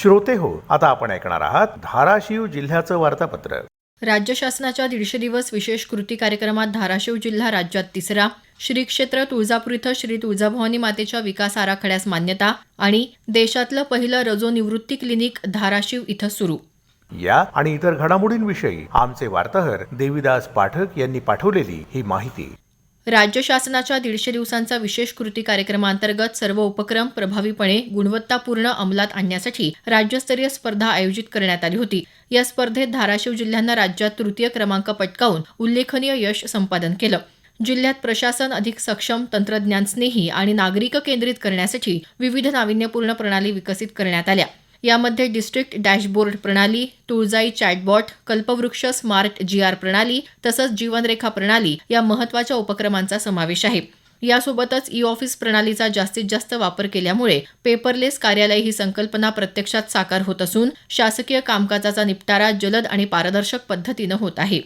श्रोते हो आता आपण ऐकणार आहात धाराशिव जिल्ह्याचं वार्तापत्र. राज्य शासनाच्या दीडशे दिवस विशेष कृती कार्यक्रमात धाराशिव जिल्हा राज्यात तिसरा श्री क्षेत्र तुळजापूर इथं श्री तुळजाभवानी मातेच्या विकास आराखड्यास मान्यता आणि देशातलं पहिलं रजो निवृत्ती क्लिनिक धाराशिव इथं सुरू. या आणि इतर घडामोडींविषयी आमचे वार्ताहर देविदास पाठक यांनी पाठवलेली ही माहिती. राज्य शासनाच्या दीडशे दिवसांचा विशेष कृती कार्यक्रमांतर्गत सर्व उपक्रम प्रभावीपणे गुणवत्तापूर्ण अंमलात आणण्यासाठी राज्यस्तरीय स्पर्धा आयोजित करण्यात आली होती. या स्पर्धेत धाराशिव जिल्ह्यानं राज्यात तृतीय क्रमांक पटकावून उल्लेखनीय यश संपादन केलं. जिल्ह्यात प्रशासन अधिक सक्षम तंत्रज्ञानस्नेही आणि नागरिक केंद्रित करण्यासाठी विविध नाविन्यपूर्ण प्रणाली विकसित करण्यात आल्या. यामध्ये डिस्ट्रिक्ट डॅशबोर्ड प्रणाली Tuljai chatbot Kalpavriksha smart G R प्रणाली तसंच जीवनरेखा प्रणाली या महत्त्वाच्या उपक्रमांचा समावेश आहे. यासोबतच ई ऑफिस प्रणालीचा जास्तीत जास्त वापर केल्यामुळे पेपरलेस कार्यालय ही संकल्पना प्रत्यक्षात साकार होत असून शासकीय कामकाजाचा निपटारा जलद आणि पारदर्शक पद्धतीनं होत आहे.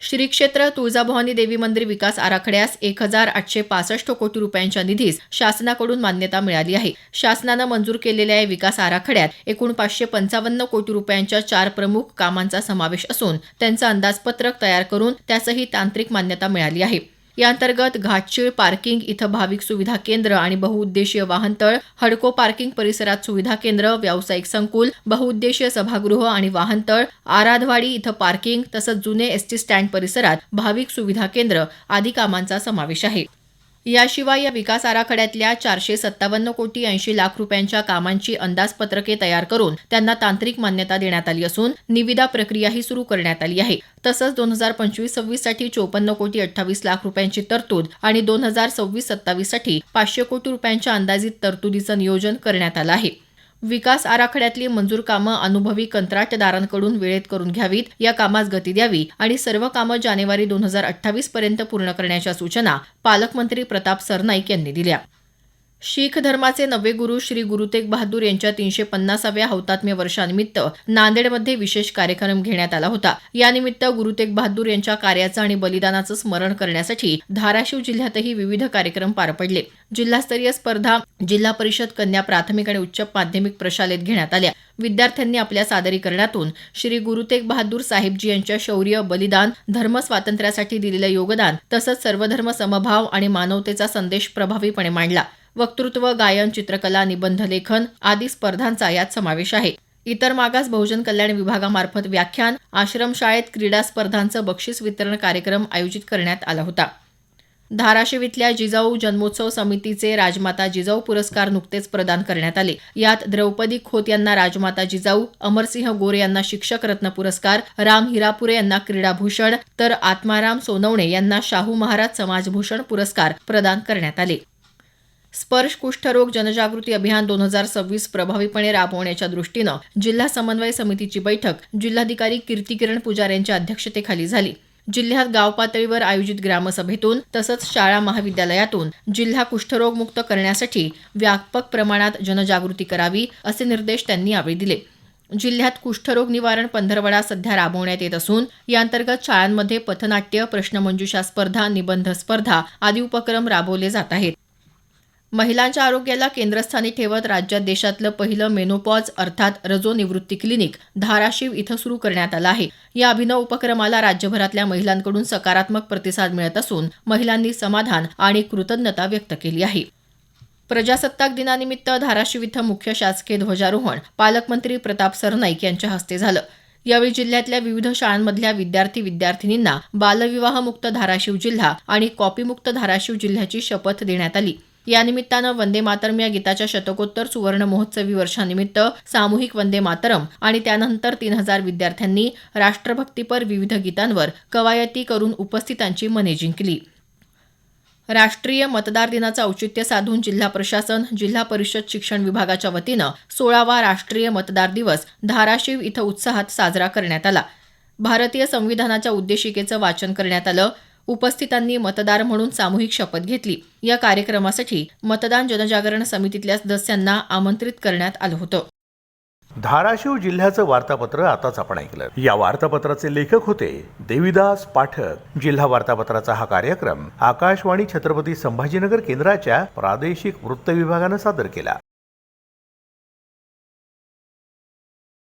श्री क्षेत्र तुळजाभवानी देवी मंदिर विकास आराखड्यास एक हजार आठशे पासष्ट कोटी रुपयांच्या निधीस शासनाकडून मान्यता मिळाली आहे. शासनानं मंजूर केलेल्या या विकास आराखड्यात एकूण पाचशे पंचावन्न कोटी रुपयांच्या चार प्रमुख कामांचा समावेश असून त्यांचं अंदाजपत्रक तयार करून त्यासही तांत्रिक मान्यता मिळाली आहे. याअंतर्गत घाटशीळ पार्किंग इथं भाविक सुविधा केंद्र आणि बहुउद्देशीय वाहनतळ हडको पार्किंग परिसरात सुविधा केंद्र व्यावसायिक संकुल बहुउद्देशीय सभागृह आणि वाहनतळ आराधवाडी इथं पार्किंग तसंच जुने एसटी स्टँड परिसरात भाविक सुविधा केंद्र आदी कामांचा समावेश आहे. याशिवाय या विकास आराखड्यातल्या चारशे सत्तावन्न कोटी ऐंशी लाख रुपयांच्या कामांची अंदाजपत्रके तयार करून त्यांना तांत्रिक मान्यता देण्यात आली असून निविदा प्रक्रियाही सुरू करण्यात आली आहे. तसंच दोन हजार पंचवीस सव्वीससाठी चोपन्न कोटी अठ्ठावीस लाख रुपयांची तरतूद आणि दोन हजार सव्वीस सत्तावीससाठी पाचशे कोटी रुपयांच्या अंदाजित तरतुदीचं नियोजन करण्यात आलं आहे. विकास आराखड्यातली मंजूर कामं अनुभवी कंत्राटदारांकडून वेळेत करून घ्यावीत या कामास गती द्यावी आणि सर्व कामं जानेवारी दोन हजार अठ्ठावीस पर्यंत पूर्ण करण्याच्या सूचना पालकमंत्री प्रताप सरनाईक यांनी दिल्या. शीख धर्माचे नवे गुरु श्री गुरु तेग बहादूर यांच्या तीनशे पन्नासाव्या हौतात्म्य वर्षानिमित्त नांदेडमध्ये विशेष कार्यक्रम घेण्यात आला होता. यानिमित्त गुरु तेग बहादूर यांच्या कार्याचं आणि बलिदानाचं स्मरण करण्यासाठी धाराशिव जिल्ह्यातही विविध कार्यक्रम पार पडले. जिल्हास्तरीय स्पर्धा जिल्हा परिषद कन्या प्राथमिक आणि उच्च माध्यमिक प्रशालेत घेण्यात आल्या. विद्यार्थ्यांनी आपल्या सादरीकरणातून श्री गुरु तेग बहादूर साहेबजी यांच्या शौर्य बलिदान धर्म स्वातंत्र्यासाठी दिलेलं योगदान तसंच सर्वधर्म समभाव आणि मानवतेचा संदेश प्रभावीपणे मांडला. वक्तृत्व गायन चित्रकला निबंध लेखन आदी स्पर्धांचा यात समावेश आहे. इतर मागास बहुजन कल्याण विभागामार्फत व्याख्यान आश्रमशाळेत क्रीडा स्पर्धांचं बक्षीस वितरण कार्यक्रम आयोजित करण्यात आला होता. धाराशिव इथल्या जिजाऊ जन्मोत्सव समितीचे राजमाता जिजाऊ पुरस्कार नुकतेच प्रदान करण्यात आले. यात द्रौपदी खोत यांना राजमाता जिजाऊ अमरसिंह गोरे यांना शिक्षक रत्न पुरस्कार राम हिरापुरे यांना क्रीडाभूषण तर आत्माराम सोनवणे यांना शाहू महाराज समाजभूषण पुरस्कार प्रदान करण्यात आले. स्पर्श कुष्ठरोग जनजागृती अभियान दोन हजार सव्वीस प्रभावीपणे राबवण्याच्या दृष्टीनं जिल्हा समन्वय समितीची बैठक जिल्हाधिकारी कीर्तिकिरण पुजार यांच्या अध्यक्षतेखाली झाली. जिल्ह्यात गाव पातळीवर आयोजित ग्रामसभेतून तसंच शाळा महाविद्यालयातून जिल्हा कुष्ठरोग मुक्त करण्यासाठी व्यापक प्रमाणात जनजागृती करावी असे निर्देश त्यांनी यावेळी दिले. जिल्ह्यात कुष्ठरोग निवारण पंधरवडा सध्या राबवण्यात येत असून याअंतर्गत शाळांमध्ये पथनाट्य प्रश्नमंजुषा स्पर्धा निबंध स्पर्धा आदी उपक्रम राबवले जात आहेत. महिलांच्या आरोग्याला केंद्रस्थानी ठेवत राज्यात देशातलं पहिलं मेनोपॉज अर्थात रजो निवृत्ती क्लिनिक धाराशिव इथं सुरू करण्यात आलं आहे. या अभिनव उपक्रमाला राज्यभरातल्या महिलांकडून सकारात्मक प्रतिसाद मिळत असून महिलांनी समाधान आणि कृतज्ञता व्यक्त केली आहे. प्रजासत्ताक दिनानिमित्त धाराशिव इथं मुख्य शासकीय ध्वजारोहण पालकमंत्री प्रताप सरनाईक यांच्या हस्ते झालं. यावेळी जिल्ह्यातल्या विविध शाळांमधल्या विद्यार्थी विद्यार्थिनींना बालविवाहमुक्त धाराशिव जिल्हा आणि कॉपीमुक्त धाराशिव जिल्ह्याची शपथ देण्यात आली. यानिमित्तानं वंदे मातरम या गीताच्या शतकोत्तर सुवर्ण महोत्सवी वर्षानिमित्त सामूहिक वंदे मातरम आणि त्यानंतर तीन हजार विद्यार्थ्यांनी राष्ट्रभक्तीपर विविध गीतांवर कवायती करून उपस्थितांची मने जिंकली. राष्ट्रीय मतदार दिनाचं औचित्य साधून जिल्हा प्रशासन जिल्हा परिषद शिक्षण विभागाच्या वतीनं सोळावा राष्ट्रीय मतदार दिवस धाराशिव इथं उत्साहात साजरा करण्यात आला. भारतीय संविधानाच्या उद्देशिकेचं वाचन करण्यात आलं. उपस्थितांनी मतदार म्हणून सामूहिक शपथ घेतली. या कार्यक्रमासाठी मतदान जनजागरण समितीतल्या सदस्यांना आमंत्रित करण्यात आलं होतं. धाराशिव जिल्ह्याचं वार्तापत्र आताच आपण ऐकलं. या वार्तापत्राचे लेखक होते देविदास पाठक. जिल्हा वार्तापत्राचा हा कार्यक्रम आकाशवाणी छत्रपती संभाजीनगर केंद्राच्या प्रादेशिक वृत्त विभागानं सादर केला.